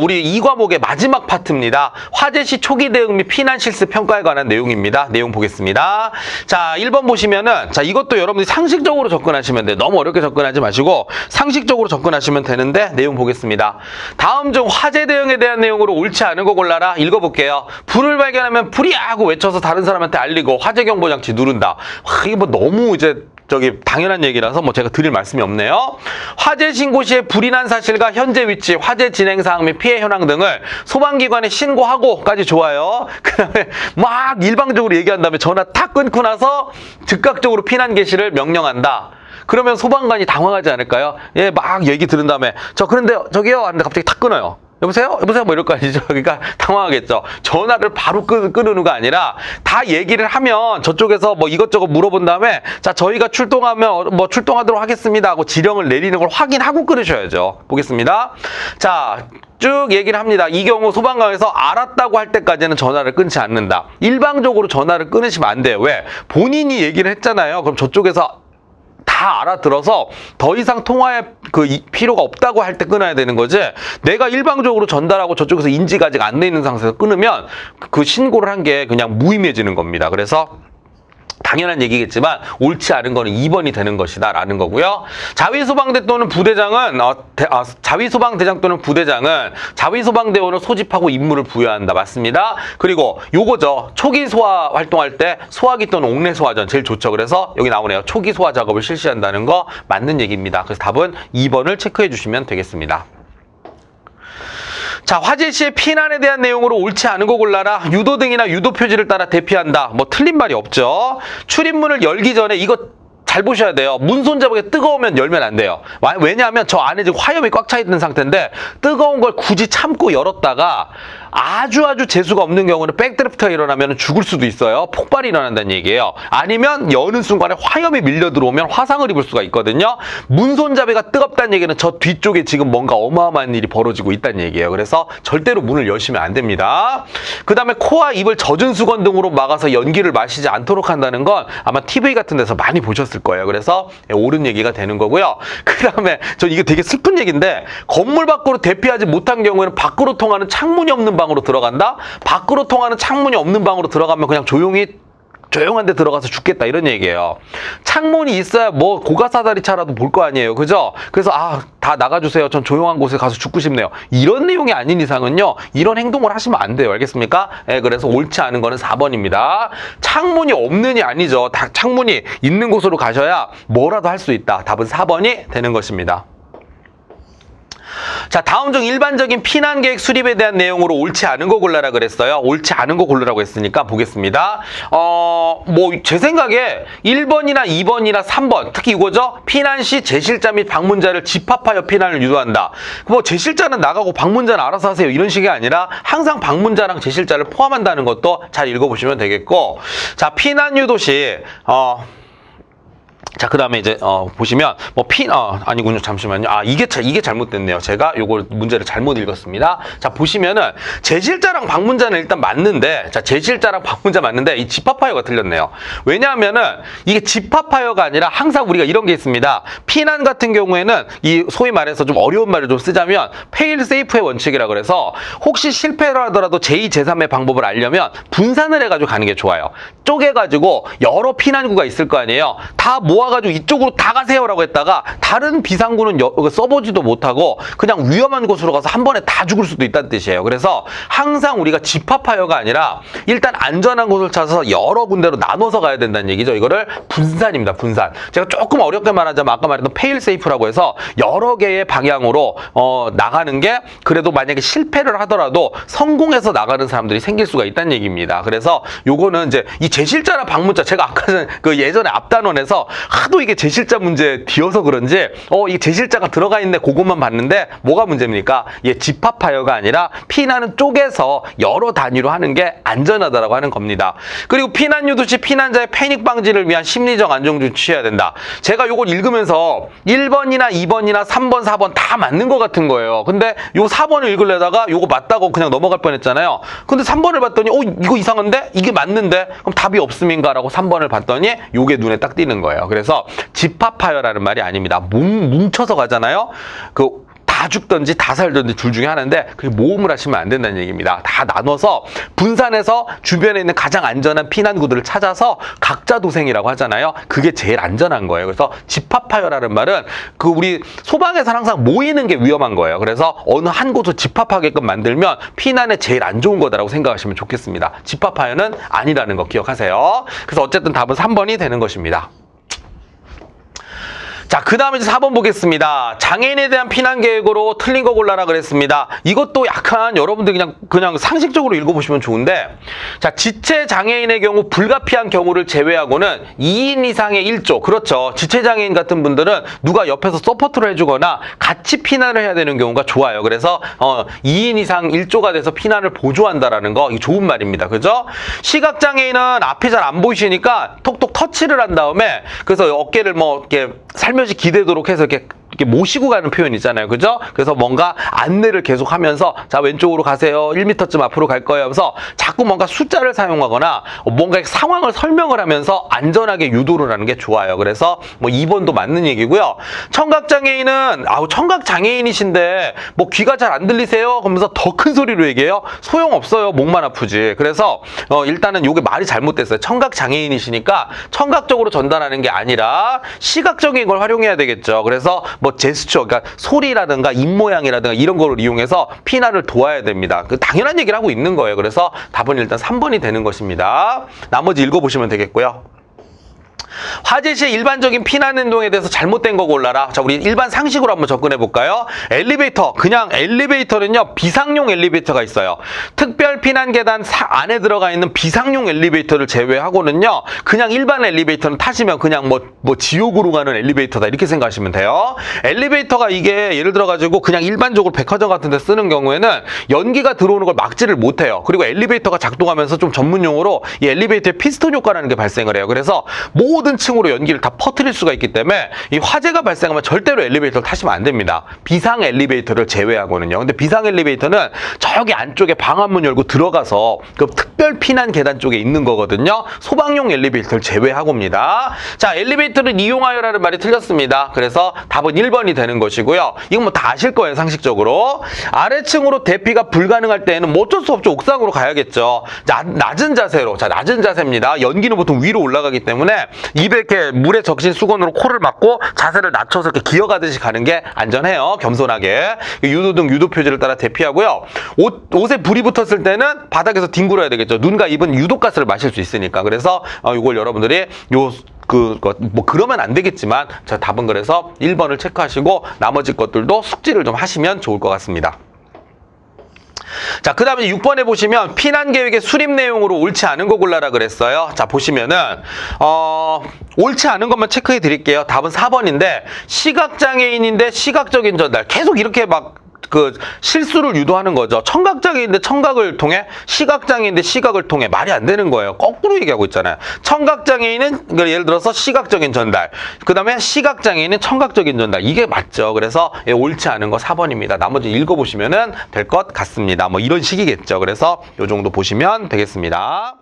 우리 이 과목의 마지막 파트입니다. 화재 시 초기 대응 및 피난 실습 평가에 관한 내용입니다. 내용 보겠습니다. 자, 1번 보시면은 자, 이것도 여러분들이 상식적으로 접근하시면 돼요. 너무 어렵게 접근하지 마시고 상식적으로 접근하시면 되는데 내용 보겠습니다. 다음 중 화재 대응에 대한 내용으로 옳지 않은 거 골라라. 읽어볼게요. 불을 발견하면 불이야 하고 외쳐서 다른 사람한테 알리고 화재 경보 장치 누른다. 와, 이게 뭐 너무 이제 저기 당연한 얘기라서 뭐 제가 드릴 말씀이 없네요. 화재 신고 시에 불이 난 사실과 현재 위치, 화재 진행 사항 및 피해 현황 등을 소방기관에 신고하고까지 좋아요. 그다음에 막 일방적으로 얘기한 다음에 전화 탁 끊고 나서 즉각적으로 피난 개시를 명령한다. 그러면 소방관이 당황하지 않을까요? 예, 막 얘기 들은 다음에 저 그런데 저기요 하는데 갑자기 탁 끊어요. 여보세요? 여보세요? 뭐 이럴 거 아니죠? 그러니까 당황하겠죠. 전화를 바로 끊, 끊는 거 아니라 다 얘기를 하면 저쪽에서 뭐 이것저것 물어본 다음에 자, 저희가 출동하면 뭐 출동하도록 하겠습니다 하고 지령을 내리는 걸 확인하고 끊으셔야죠. 보겠습니다. 자, 쭉 얘기를 합니다. 이 경우 소방관에서 알았다고 할 때까지는 전화를 끊지 않는다. 일방적으로 전화를 끊으시면 안 돼요. 왜? 본인이 얘기를 했잖아요. 그럼 저쪽에서 다 알아들어서 더 이상 통화에 그 이- 필요가 없다고 할 때 끊어야 되는 거지. 내가 일방적으로 전달하고 저쪽에서 인지가 아직 안 돼 있는 상태에서 끊으면 그 신고를 한 게 그냥 무의미해지는 겁니다. 그래서 당연한 얘기겠지만 옳지 않은 거는 2번이 되는 것이다 라는 거고요. 자위소방대 또는 부대장은 어, 대- 아, 자위소방대장 또는 부대장은 자위소방대원을 소집하고 임무를 부여한다. 맞습니다. 그리고 요거죠. 초기 소화 활동할 때 소화기 또는 옥내 소화전 제일 좋죠. 그래서 여기 나오네요. 초기 소화 작업을 실시한다는 거 맞는 얘기입니다. 그래서 답은 2번을 체크해 주시면 되겠습니다. 자, 화재 시의 피난에 대한 내용으로 옳지 않은 거 골라라. 유도 등이나 유도 표지를 따라 대피한다. 뭐 틀린 말이 없죠. 출입문을 열기 전에 이거 잘 보셔야 돼요. 문 손잡이가 뜨거우면 열면 안 돼요. 와- 왜냐하면 저 안에 지금 화염이 꽉 차 있는 상태인데 뜨거운 걸 굳이 참고 열었다가 아주 아주 재수가 없는 경우는 백드래프트가 일어나면 죽을 수도 있어요. 폭발이 일어난다는 얘기예요. 아니면 여는 순간에 화염이 밀려 들어오면 화상을 입을 수가 있거든요. 문 손잡이가 뜨겁다는 얘기는 저 뒤쪽에 지금 뭔가 어마어마한 일이 벌어지고 있다는 얘기예요. 그래서 절대로 문을 여시면 안 됩니다. 그 다음에 코와 입을 젖은 수건 등으로 막아서 연기를 마시지 않도록 한다는 건 아마 TV 같은 데서 많이 보셨을 거예요. 그래서 옳은 얘기가 되는 거고요. 그 다음에 전 이게 되게 슬픈 얘기인데 건물 밖으로 대피하지 못한 경우에는 밖으로 통하는 창문이 없는 방으로 들어간다? 밖으로 통하는 창문이 없는 방으로 들어가면 그냥 조용히 조용한 데 들어가서 죽겠다 이런 얘기예요. 창문이 있어야 뭐 고가사다리 차라도 볼 거 아니에요. 그죠? 그래서 아, 다 나가주세요. 전 조용한 곳에 가서 죽고 싶네요. 이런 내용이 아닌 이상은요. 이런 행동을 하시면 안 돼요. 알겠습니까? 예, 그래서 옳지 않은 거는 4번입니다. 창문이 없는이 아니죠. 다 창문이 있는 곳으로 가셔야 뭐라도 할 수 있다. 답은 4번이 되는 것입니다. 자, 다음 중 일반적인 피난 계획 수립에 대한 내용으로 옳지 않은 거 골라라 그랬어요. 옳지 않은 거 고르라고 했으니까 보겠습니다. 어, 뭐, 제 생각에 1번이나 2번이나 3번, 특히 이거죠. 피난 시 제실자 및 방문자를 집합하여 피난을 유도한다. 뭐, 제실자는 나가고 방문자는 알아서 하세요. 이런 식이 아니라 항상 방문자랑 제실자를 포함한다는 것도 잘 읽어보시면 되겠고. 자, 피난 유도 시, 어, 자, 그 다음에 이제, 어, 보시면, 뭐, 피, 어, 아니군요. 잠시만요. 아, 이게, 자- 이게 잘못됐네요. 제가 요걸 문제를 잘못 읽었습니다. 자, 보시면은, 제실자랑 방문자는 일단 맞는데, 자, 제실자랑 방문자 맞는데, 이 집합하여가 틀렸네요. 왜냐하면은, 이게 집합하여가 아니라 항상 우리가 이런 게 있습니다. 피난 같은 경우에는, 이, 소위 말해서 좀 어려운 말을 좀 쓰자면, 페일 세이프의 원칙이라 그래서, 혹시 실패를 하더라도 제2, 제3의 방법을 알려면, 분산을 해가지고 가는 게 좋아요. 쪼개가지고, 여러 피난구가 있을 거 아니에요. 다 모아 가지고 이쪽으로 다 가세요라고 했다가 다른 비상구는 여- 써보지도 못하고 그냥 위험한 곳으로 가서 한 번에 다 죽을 수도 있다는 뜻이에요. 그래서 항상 우리가 집합하여가 아니라 일단 안전한 곳을 찾아서 여러 군데로 나눠서 가야 된다는 얘기죠. 이거를 분산입니다. 분산. 제가 조금 어렵게 말하자면 아까 말했던 페일 세이프라고 해서 여러 개의 방향으로 어, 나가는 게 그래도 만약에 실패를 하더라도 성공해서 나가는 사람들이 생길 수가 있다는 얘기입니다. 그래서 요거는 이제 이 제실자나 방문자 제가 아까 전- 그 예전에 앞단원에서 하도 이게 제실자 문제 뒤어서 그런지 어 이게 제실자가 들어가 있네 그것만 봤는데 뭐가 문제입니까? 이게 집합하여가 아니라 피난은 쪼개서 여러 단위로 하는 게 안전하다라고 하는 겁니다. 그리고 피난 유도 시 피난자의 패닉 방지를 위한 심리적 안정주 취해야 된다. 제가 요걸 읽으면서 1번이나 2번이나 3번, 4번 다 맞는 것 같은 거예요. 근데 요 4번을 읽으려다가 요거 맞다고 그냥 넘어갈 뻔했잖아요. 근데 3번을 봤더니 어 이거 이상한데 이게 맞는데 그럼 답이 없음인가라고 3번을 봤더니 요게 눈에 딱 띄는 거예요. 그래서 집합하여라는 말이 아닙니다. 뭉, 뭉쳐서 가잖아요. 그다다 죽든지 다 살든지 둘 중에 하나인데 그게 모험을 하시면 안 된다는 얘기입니다. 다 나눠서 분산해서 주변에 있는 가장 안전한 피난 구들을 찾아서 각자 도생이라고 하잖아요. 그게 제일 안전한 거예요. 그래서 집합하여라는 말은 그 우리 소방에서 항상 모이는 게 위험한 거예요. 그래서 어느 한 곳을 집합하게끔 만들면 피난에 제일 안 좋은 거다라고 생각하시면 좋겠습니다. 집합하여는 아니라는 거 기억하세요. 그래서 어쨌든 답은 3번이 되는 것입니다. 자, 그 다음에 이제 4번 보겠습니다. 장애인에 대한 피난 계획으로 틀린 거 골라라 그랬습니다. 이것도 약간 여러분들 그냥, 그냥 상식적으로 읽어보시면 좋은데, 자, 지체 장애인의 경우 불가피한 경우를 제외하고는 2인 이상의 1조. 그렇죠. 지체 장애인 같은 분들은 누가 옆에서 서포트를 해주거나 같이 피난을 해야 되는 경우가 좋아요. 그래서, 어, 2인 이상 1조가 돼서 피난을 보조한다라는 거, 이거 좋은 말입니다. 그죠? 시각장애인은 앞이 잘 안 보이시니까 톡톡 터치를 한 다음에, 그래서 어깨를 뭐, 이렇게 살 며시 기대도록 해서 이렇게 이렇게 모시고 가는 표현 있잖아요. 그죠? 그래서 뭔가 안내를 계속 하면서 자, 왼쪽으로 가세요. 1m쯤 앞으로 갈 거예요. 하면서 자꾸 뭔가 숫자를 사용하거나 뭔가 상황을 설명을 하면서 안전하게 유도를 하는 게 좋아요. 그래서 뭐 2번도 맞는 얘기고요. 청각장애인은 아우 청각장애인이신데 뭐 귀가 잘 안 들리세요? 그러면서 더 큰 소리로 얘기해요. 소용없어요. 목만 아프지. 그래서 어, 일단은 요게 말이 잘못됐어요. 청각장애인이시니까 청각적으로 전달하는 게 아니라 시각적인 걸 활용해야 되겠죠. 그래서 뭐 제스처, 그러니까 소리라든가 입 모양이라든가 이런 거를 이용해서 피난을 도와야 됩니다. 그 당연한 얘기를 하고 있는 거예요. 그래서 답은 일단 3번이 되는 것입니다. 나머지 읽어보시면 되겠고요. 화재 시의 일반적인 피난 행동에 대해서 잘못된 거 골라라. 자, 우리 일반 상식으로 한번 접근해 볼까요? 엘리베이터. 그냥 엘리베이터는요, 비상용 엘리베이터가 있어요. 특별 피난 계단 사- 안에 들어가 있는 비상용 엘리베이터를 제외하고는요, 그냥 일반 엘리베이터는 타시면 그냥 뭐, 뭐 지옥으로 가는 엘리베이터다. 이렇게 생각하시면 돼요. 엘리베이터가 이게 예를 들어 가지고 그냥 일반적으로 백화점 같은 데 쓰는 경우에는 연기가 들어오는 걸 막지를 못해요. 그리고 엘리베이터가 작동하면서 좀 전문 용어로 이 엘리베이터의 피스톤 효과라는 게 발생을 해요. 그래서 모든 층으로 연기를 다 퍼뜨릴 수가 있기 때문에 이 화재가 발생하면 절대로 엘리베이터를 타시면 안 됩니다. 비상 엘리베이터를 제외하고는요. 근데 비상 엘리베이터는 저기 안쪽에 방안문 열고 들어가서 그 특별 피난 계단 쪽에 있는 거거든요. 소방용 엘리베이터를 제외하고입니다. 자, 엘리베이터를 이용하여라는 말이 틀렸습니다. 그래서 답은 1번이 되는 것이고요. 이건 뭐 다 아실 거예요, 상식적으로. 아래층으로 대피가 불가능할 때에는 뭐 어쩔 수 없죠. 옥상으로 가야겠죠. 자, 낮은 자세로. 자, 낮은 자세입니다. 연기는 보통 위로 올라가기 때문에 입에 이렇게 물에 적신 수건으로 코를 막고 자세를 낮춰서 이렇게 기어가듯이 가는 게 안전해요. 겸손하게. 유도 등 유도 표지를 따라 대피하고요. 옷, 옷에 불이 붙었을 때는 바닥에서 뒹굴어야 되겠죠. 눈과 입은 유독가스를 마실 수 있으니까. 그래서 어, 이걸 여러분들이 요 그, 그, 뭐, 그러면 안 되겠지만, 저 답은 그래서 1번을 체크하시고, 나머지 것들도 숙지를 좀 하시면 좋을 것 같습니다. 자, 그 다음에 6번에 보시면 피난 계획의 수립 내용으로 옳지 않은 거 골라라 그랬어요. 자, 보시면은, 어, 옳지 않은 것만 체크해 드릴게요. 답은 4번인데, 시각장애인인데 시각적인 전달. 계속 이렇게 막, 그 실수를 유도하는 거죠. 청각장애인데 청각을 통해 시각장애인데 시각을 통해 말이 안 되는 거예요. 거꾸로 얘기하고 있잖아요. 청각장애인은 그러니까 예를 들어서 시각적인 전달, 그 다음에 시각장애인은 청각적인 전달 이게 맞죠. 그래서 예, 옳지 않은 거 4번입니다. 나머지 읽어 보시면은 될 것 같습니다. 뭐 이런 식이겠죠. 그래서 요 정도 보시면 되겠습니다.